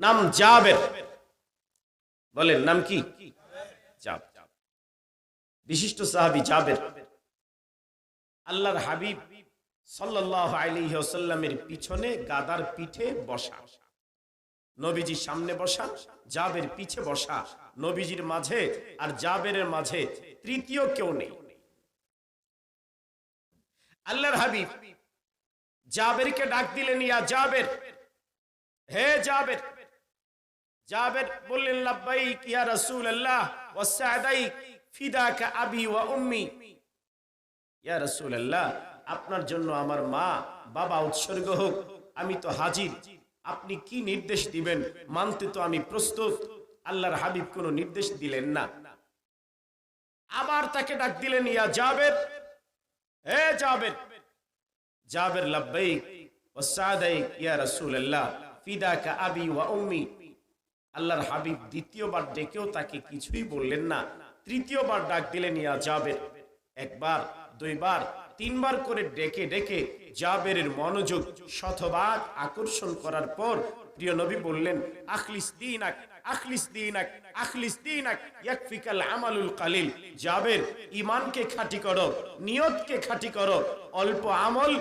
নাম জাবের। বলেন, নাম কি? বিশিষ্ট সাহাবি জাবের। আল্লাহর হাবিব সাল্লাল্লাহু আলাইহি ওয়াসাল্লামের পিছনে গাদার পিঠে বসা। নবীজির সামনে বসা, জাবের পিছে বসা। নবীজির মাঝে আর জাবেরের মাঝে তৃতীয় কেউ নেই। আল্লাহর হাবিব, জাবেরকে ডাক দিলেন, ইয়া জাবের, হে জাবের। জাবের বললেন, লাব্বাইক ইয়া রাসূলুল্লাহ ওয়া আবি ওয়া উম্মি। ইয়া রাসূলুল্লাহ, আপনার জন্য আমার মা, বাবা উৎসর্গ হোক, আমি তো হাজির। আপনি কি নির্দেশ দিবেন? মানতে তো আমি প্রস্তুত। আল্লাহর হাবিব কোনো নির্দেশ দিলেন না। আবার তাকে ডাক দিলেন, ইয়া জাবের হে জাবের জাবের লাব্বাইক ওয়া সাদাইক ইয়া রাসূলুল্লাহ, ফিদাকা আবি ওয়া উম্মি। আল্লাহর হাবিব দ্বিতীয়বার ডেকেও তাকে কিছুই বললেন না, তৃতীয়বার ডাক দিলেন, ইয়া জাবের। একবার, দুইবার, তিনবার করে ডেকে ডেকে জাবেরের মনোযোগ শতভাগ আকর্ষণ করার পর প্রিয় নবী বললেন, আখলিস দিনাক আখলিস দিনাক আখলিস দিনাক, ইয়াকফিকাল আমালুল কালিল। জাবের, ঈমানকে খাঁটি করো, নিয়তকে খাঁটি করো, অল্প আমল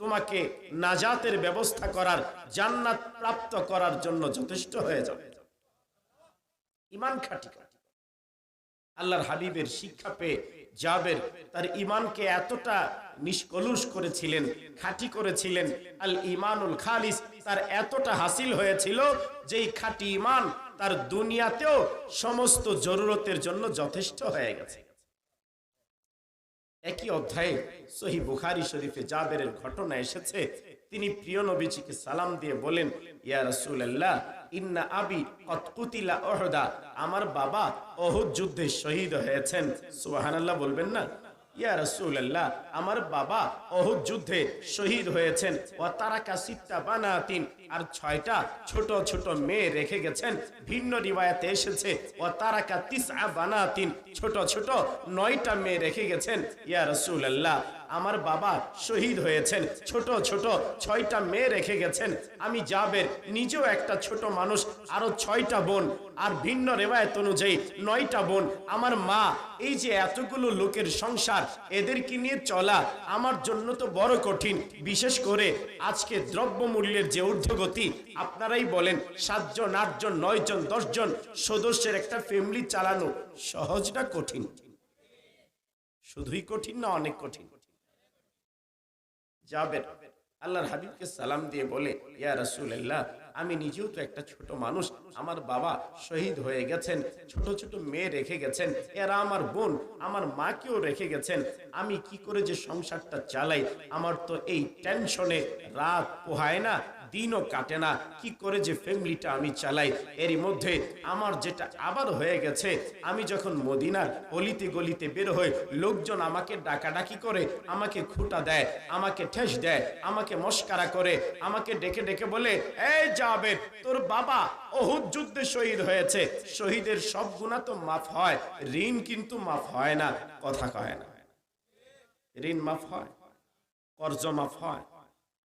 তোমাকে নাজাতের ব্যবস্থা করার, জান্নাত প্রাপ্ত করার জন্য যথেষ্ট হয়ে যাবে। ইমান খাটি আল্লাহর হাবিবের শিক্ষা পেয়ে জাবের তার ইমানকে এতটা নিষ্কলুষ করেছিলেন, খাঁটি করেছিলেন, আল ইমানুল খালিস তার এতটা হাসিল হয়েছিল যেই খাঁটি ইমান তার দুনিয়াতেও সমস্ত জরুরতের জন্য যথেষ্ট হয়ে গেছে। একই অধ্যায়ে সহি বুখারি শরীফে জাবেরের ঘটনা এসেছে তিনি প্রিয় নবীজিকে সালাম দিয়ে বলেন, ইয়া রাসূলুল্লাহ, ইন্না আবি কত কুতিলা ওহদা আমার বাবা অহুদ যুদ্ধে শহীদ হয়েছেন। সুবহানাল্লাহ বলবেন না? ইয়া রাসূলুল্লাহ, আমার বাবা অহুদ যুদ্ধে শহীদ হয়েছেন। ও তারাকা সিত্তা বানাতিন। আর ছয়টা ছোট ছোট মেয়ে রেখে গেছেন। ভিন্ন রিওয়ায়াতে এসেছে ও তারাকা তিসআ বানাতিন। ছোট ছোট নয়টা মেয়ে রেখে গেছেন। ইয়া রাসূলুল্লাহ আমার বাবা শহীদ হয়েছেন। ছোট ছোট ছয়টা মেয়ে রেখে গেছেন। আমি জাবের নিজেও একটা ছোট মানুষ, আরও ছয়টা বোন। আর ভিন্ন রেবায়ত অনুযায়ী নয়টা বোন। আমার মা, এই যে এতগুলো লোকের সংসার, এদেরকে নিয়ে চলা আমার জন্য তো বড় কঠিন। বিশেষ করে আজকে দ্রব্য মূল্যের যে ঊর্ধ্বগতি, আপনারাই বলেন সাতজন, আটজন, নয়জন, দশজন সদস্যের একটা ফ্যামিলি চালানো সহজ না কঠিন। শুধুই কঠিন না, অনেক কঠিন। যাবেন। আল্লাহর হাবিবকে সালাম দিয়ে বলে ইয়া রাসূলুল্লাহ আমি নিজেও তো একটা ছোট মানুষ। আমার বাবা শহীদ হয়ে গেছেন, ছোট ছোট মেয়ে রেখে গেছেন, এরা আমার বোন, আমার মাকেও রেখে গেছেন। আমি কি করে যে সংসারটা চালাই? আমার তো এই টেনশনে রাত পোহায় না, দিনও কাটে না। কি করে যে ফ্যামিলিটা আমি চালাই? এরই মধ্যে আমার যেটা আবার হয়ে গেছে, আমি যখন মদিনার অলিতে গলিতে বের হই, লোকজন আমাকে ডাকাডাকি করে, আমাকে খুঁটা দেয়, আমাকে ঠেস দেয়, আমাকে মস্কারা করে, আমাকে ডেকে ডেকে বলে, এই যাবে তোর বাবা অহুদ যুদ্ধে শহীদ হয়েছে। শহীদের সব গুণা তো মাফ হয়। ঋণ কিন্তু মাফ হয় না। কথা কয় না। ঋণ মাফ হয়। কর্জ মাফ হয়।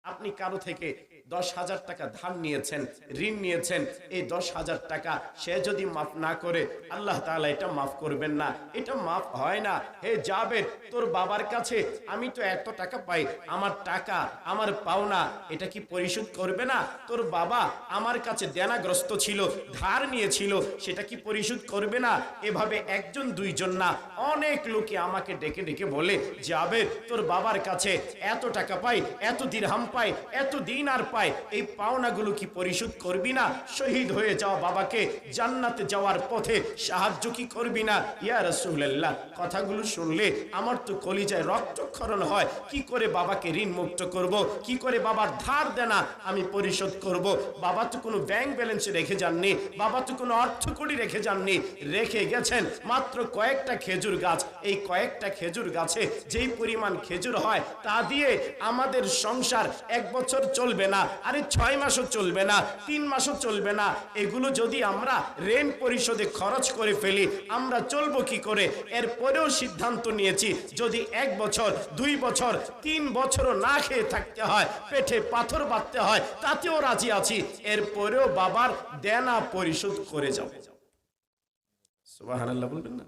আপনি কারও থেকে দশ হাজার টাকা ধার নিয়েছেন, ঋণ নিয়েছেন। এই দশ হাজার টাকা সে যদি মাফ না করে, আল্লাহ তাআলা এটা মাফ করবেন না। এটা মাফ হয় না। হে যাবে তোর বাবার কাছে আমি তো এত টাকা পাই, আমার টাকা, আমার পাওনা, এটা কি পরিশোধ করবে না? তোর বাবা আমার কাছে দেনাগ্রস্ত ছিল, ধার নিয়েছিল, সেটা কি পরিশোধ করবে না? এভাবে একজন, দুইজন না, অনেক লোকে আমাকে ডেকে ডেকে বলে যাবে তোর বাবার কাছে এত টাকা পাই, এত দিন দিরহাম পাই, এত দিন আর পাই এই পাওনাগুলো কি পরিশোধ করবি না? শহীদ হয়ে যাওয়া বাবাকে জান্নাতে যাওয়ার পথে সাহায্য কি করবি না? ইয়া রাসূলুল্লাহ, কথাগুলো শুনলে আমার তো কলিজায় রক্তক্ষরণ হয়। কি করে বাবাকে ঋণ মুক্ত করব? কি করে বাবার ধার দেনা আমি পরিশোধ করব? বাবা তো কোনো ব্যাংক ব্যালেন্স রেখে যাননি, বাবা তো কোনো অর্থ কড়ি রেখে যাননি। রেখে গেছেন মাত্র কয়েকটা খেজুর গাছ। এই কয়েকটা খেজুর গাছে যেই পরিমাণ খেজুর হয় তা দিয়ে আমাদের সংসার এক বছর চলবে না। আরে ছয় মাসও চলবে না, তিন মাসও চলবে না। এগুলো যদি আমরা ঋণ পরিশোধে খরচ করে ফেলি, আমরা চলবো কি করে? এরপরেও সিদ্ধান্ত নিয়েছি, যদি এক বছর, দুই বছর, তিন বছরও না খেয়ে থাকতে হয়, পেটে পাথর বাঁধতে হয়, তাতেও রাজি আছি এরপরেও বাবার দেনা পরিশোধ করে যাব। সুবহানাল্লাহ বলবেন না?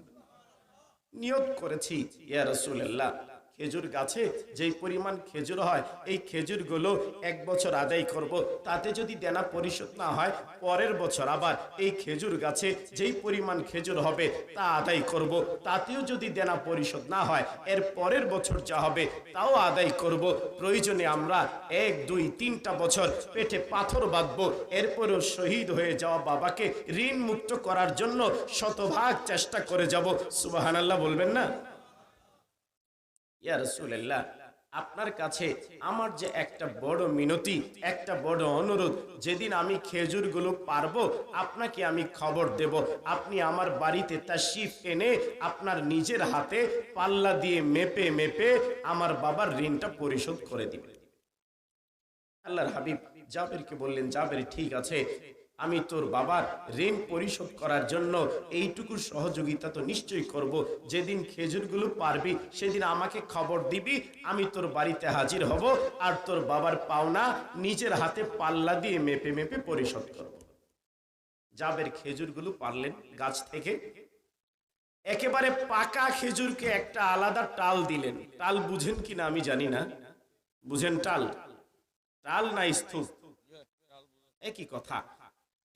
নিয়ত করেছি, ইয়া রাসূলুল্লাহ। খেজুর গাছে যেই পরিমাণ খেজুর হয়, এই খেজুরগুলো এক বছর আদায় করব। তাতে যদি দেনা পরিশোধ না হয়, পরের বছর আবার এই খেজুর গাছে যেই পরিমাণ খেজুর হবে, তা আদায় করব। তাতেও যদি দেনা পরিশোধ না হয়, এর পরের বছর যা হবে, তাও আদায় করব। প্রয়োজনে আমরা এক, দুই, তিনটা বছর পেটে পাথর বাঁধবো। এরপরেও শহীদ হয়ে যাওয়া বাবাকে ঋণ মুক্ত করার জন্য শতভাগ চেষ্টা করে যাব। সুবাহান আল্লাহ বলবেন না? ইয়া রাসূলুল্লাহ, আপনার কাছে আমার যে একটা বড় মিনতি, একটা বড় অনুরোধ, যেদিন আমি খেজুরগুলো পারব, আপনাকে আমি খবর দেব। আপনি আমার বাড়িতে তাশরিফ এনে আপনার নিজের হাতে পাল্লা দিয়ে মেপে মেপে আমার বাবার ঋণটা পরিশোধ করে দিবেন। আল্লাহর হাবিব জাবেরকে বললেন, জাবের, ঠিক আছে আমি তোর বাবার ঋণ পরিশোধ করার জন্য এইটুকু সহযোগিতা তো নিশ্চয়ই করব। যেদিন খেজুরগুলো পারবি, সেদিন আমাকে খবর দিবি, আমি তোর বাড়িতে হাজির হব আর তোর বাবার পাওনা নিজের হাতে পাল্লা দিয়ে মেপে মেপে পরিশোধ করব। জাবের খেজুরগুলো পারলেন গাছ থেকে। একেবারে পাকা খেজুরকে একটা আলাদা টাল দিলেন। টাল বুঝেন কিনা আমি জানি না। বুঝেন টাল? টাল না স্থূপ একই কথা।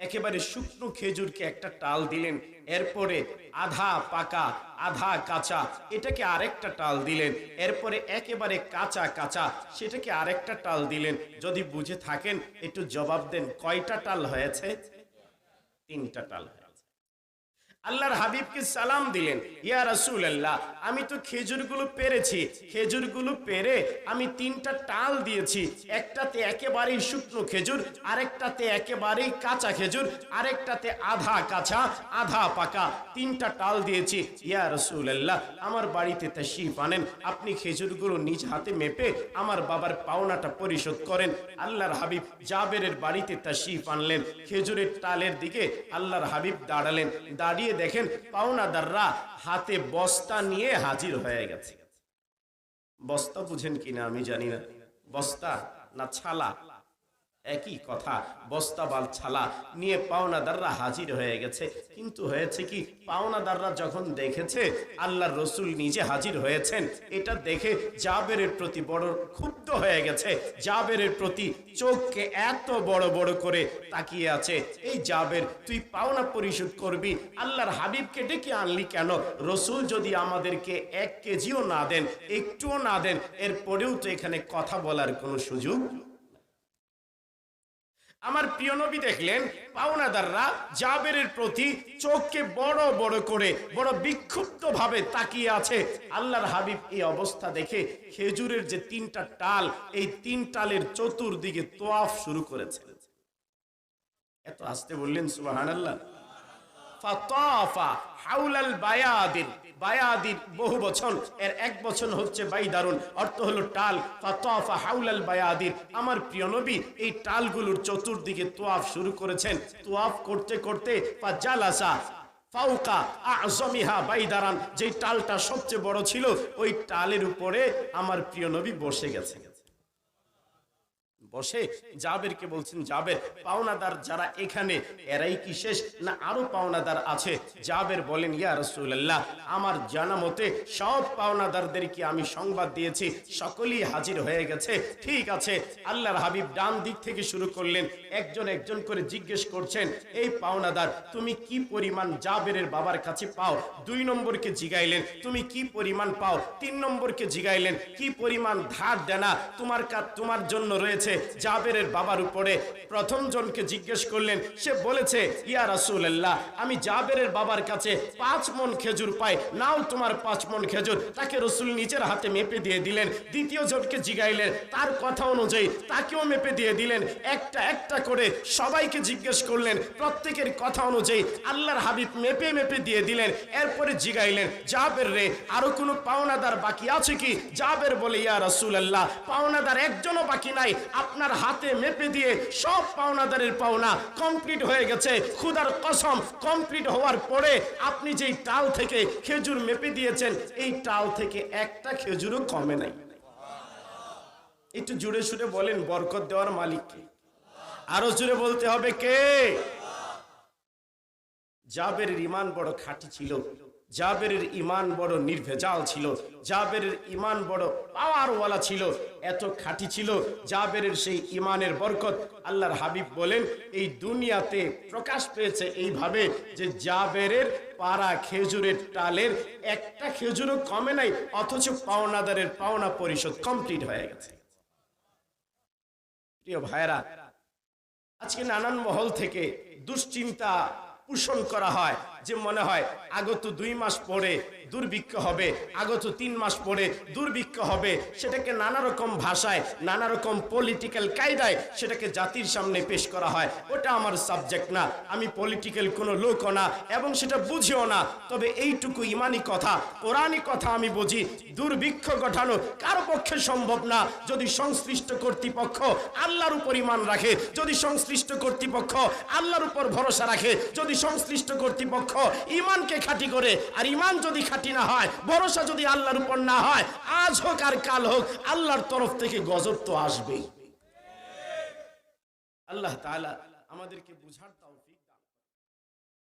একেবারে শুকনো খেজুরকে একটা টাল দিলেন, এরপরে আধা পাকা, আধা কাঁচা, এটাকে আরেকটা টাল দিলেন, এরপরে একেবারে কাঁচা কাঁচা, সেটাকে আরেকটা টাল দিলেন। যদি বুঝে থাকেন, একটু জবাব দেন, কয়টা টাল হয়েছে? তিনটা টাল হয়েছে। আল্লাহর হাবিবকে সালাম দিলেন, ইয়া রাসূল আল্লাহ আমি তো খেজুরগুলো পেরেছি, খেজুরগুলো পেরে আমি তিনটা টাল দিয়েছি, একটাতে একেবারেই শুকনো খেজুর, আরেকটাতে একেবারেই কাঁচা খেজুর, আরেকটাতে আধা কাঁচা, আধা পাকা, তিনটা টাল দিয়েছি। ইয়া রাসূল আল্লাহ আমার বাড়িতে তাশরিফ আনেন, আপনি খেজুরগুলো নিজ হাতে মেপে আমার বাবার পাওনাটা পরিশোধ করেন। আল্লাহর হাবিব জাবেরের বাড়িতে তাশরিফ আনলেন, খেজুরের টালের দিকে আল্লাহর হাবিব দাঁড়ালেন, দাঁড়িয়ে দেখেন পাওনাদাররা হাতে বস্তা নিয়ে হাজির হয়ে গেছে। বস্তা বুঝেন কিনা আমি জানি না। বস্তা না ছালা? একই কথা। বস্তা বাল ছালা, নিয়ে পাওনাদাররা হাজির হয়ে গেছে। কিন্তু হয়েছে কি, পাওনাদাররা যখন দেখেছে আল্লাহর রসুল নিজে হাজির হয়েছেন, এটা দেখে জাবেরের প্রতি বড় ক্ষুব্ধ হয়ে গেছে। জাবেরের প্রতি চোখকে এত বড় বড় করে তাকিয়ে আছে, এই জাবের, তুই পাওনা পরিশোধ করবি? আল্লাহর হাবিবকে ডেকে আনলি কেন? রসুল যদি আমাদেরকে এক কেজিও না দেন, একটুও না দেন, এরপরেও তো এখানে কথা বলার কোনো সুযোগ আমার প্রিয় নবী দেখলেন, পাওনাদাররা জাবেরের প্রতি চোখকে বড় বড় করে, বড় বিক্ষুব্ধ ভাবে তাকিয়ে আছে। আল্লাহর হাবিব এই অবস্থা দেখে খেজুরের যে তিনটা টাল, এই তিন টালের চতুর্দিকে তোয়াফ শুরু করেছেন। এত আসতে বললেন সুবাহান আল্লাহ হাউলাল বায়াদির বহু বছর। এর এক বছর হচ্ছে বাইদারুন অর্থ হলো টাল। ফাতাফা হাউলাল বায়াদির আমার প্রিয় নবী, এই টালগুলোর চতুর্দিকে তোয়াফ শুরু করেছেন। তোয়াফ করতে করতে পা জালাসা ফাউকা আজমিহা যেই টালটা সবচেয়ে বড় ছিল, ওই টালের উপরে আমার প্রিয় নবী বসে গেছেন। বসে। জাবেরকে বলছেন, জাবের, পাওনাদার যারা এখানে, এরাই কি শেষ না আরও পাওনাদার আছে? জাবের বলেন, ইয়া রাসূলুল্লাহ, আমার জানা মতে সব পাওনাদারদেরকে আমি সংবাদ দিয়েছি? সকলেই হাজির হয়ে গেছে। ঠিক আছে। আল্লাহর হাবিব ডান দিক থেকে শুরু করলেন, একজন একজন করে জিজ্ঞেস করছেন, এই পাওনাদার, তুমি কি পরিমাণ জাবেরের বাবার কাছে পাও? দুই নম্বরকে জিগাইলেন, তুমি কি পরিমাণ পাও? তিন নম্বরকে জিগাইলেন, কি পরিমাণ ধার দেনা তোমার তোমার জন্য রয়েছে? জাবেরের বাবার উপরে প্রথম জনকে জিজ্ঞেস করলেন, সে বলেছে, ইয়া রাসূলুল্লাহ, আমি জাবেরের বাবার কাছে পাঁচ মন খেজুর পাই, নাও তোমার পাঁচ মন খেজুর। তাকে রসুল নিজের হাতে মেপে দিয়ে দিলেন, দ্বিতীয় জনকে জিগাইলেন, তার কথা অনুযায়ী তাকেও মেপে দিয়ে দিলেন, একটা একটা করে সবাইকে জিজ্ঞেস করলেন, প্রত্যেকের কথা অনুযায়ী আল্লাহর হাবিব মেপে মেপে দিয়ে দিলেন, এরপরে জিগাইলেন, জাবের রে, আরও কোনো পাওনাদার বাকি আছে কি? জাবের বলে, ইয়া রাসূলুল্লাহ, পাওনাদার একজনও বাকি নাই আপনার হাতে মেপে দিয়ে সব পাওনাদারের পাওনা কমপ্লিট হয়ে গেছে। খুদার কসম কমপ্লিট হওয়ার পরে আপনি যেই টাল থেকে খেজুর মেপে দিয়েছেন, এই টাল থেকে একটা খেজুরও কমে নাই। একটু জুড়ে সুরে বলেন, বরকত দেওয়ার মালিককে। আরও জুড়ে বলতে হবে কে? জাবেরের রিমান বড় খাঁটি ছিল। জাবেরের ইমান বড় নির্ভেজাল ছিল। জাবেরের ইমান বড় পাওয়ারওয়ালা ছিল। এত খাঁটি ছিল। জাবেরের সেই ইমানের বরকত আল্লাহর হাবিব বলেন, এই দুনিয়াতে প্রকাশ পেয়েছে এইভাবে যে জাবেরের পাড়া খেজুরের টালের একটা খেজুরও কমে নাই, অথচ পাওনাদারের পাওনা পরিশোধ কমপ্লিট হয়ে গেছে। প্রিয় ভাইরা আজকে নানান মহল থেকে দুশ্চিন্তা পোষণ করা হয়। যে মনে হয় আগত দুই মাস পরে দুর্ভিক্ষ হবে। আগত তিন মাস পরে দুর্ভিক্ষ হবে। সেটাকে নানা রকম ভাষায়, নানা রকম পলিটিক্যাল কায়দায় সেটাকে জাতির সামনে পেশ করা হয়। ওটা আমার সাবজেক্ট না। আমি পলিটিক্যাল কোনো লোকও না এবং সেটা বুঝিও না। তবে এইটুকু ইমানি কথা কোরআনী কথা আমি বুঝি, দুর্ভিক্ষ ঘটানো কারও পক্ষে সম্ভব না। যদি সংশ্লিষ্ট কর্তৃপক্ষ আল্লাহর উপর ইমান রাখে, যদি সংশ্লিষ্ট কর্তৃপক্ষ আল্লাহর উপর ভরসা রাখে, যদি সংশ্লিষ্ট কর্তৃপক্ষ ইমানকে খাঁটি করে, আর ইমান যদি খাঁটি না হয়, ভরসা যদি আল্লাহর উপর না হয়, আজ হোক আর কাল হোক, আল্লাহর তরফ থেকে গজব তো আসবেই। আল্লাহ তাআলা আমাদেরকে বুঝার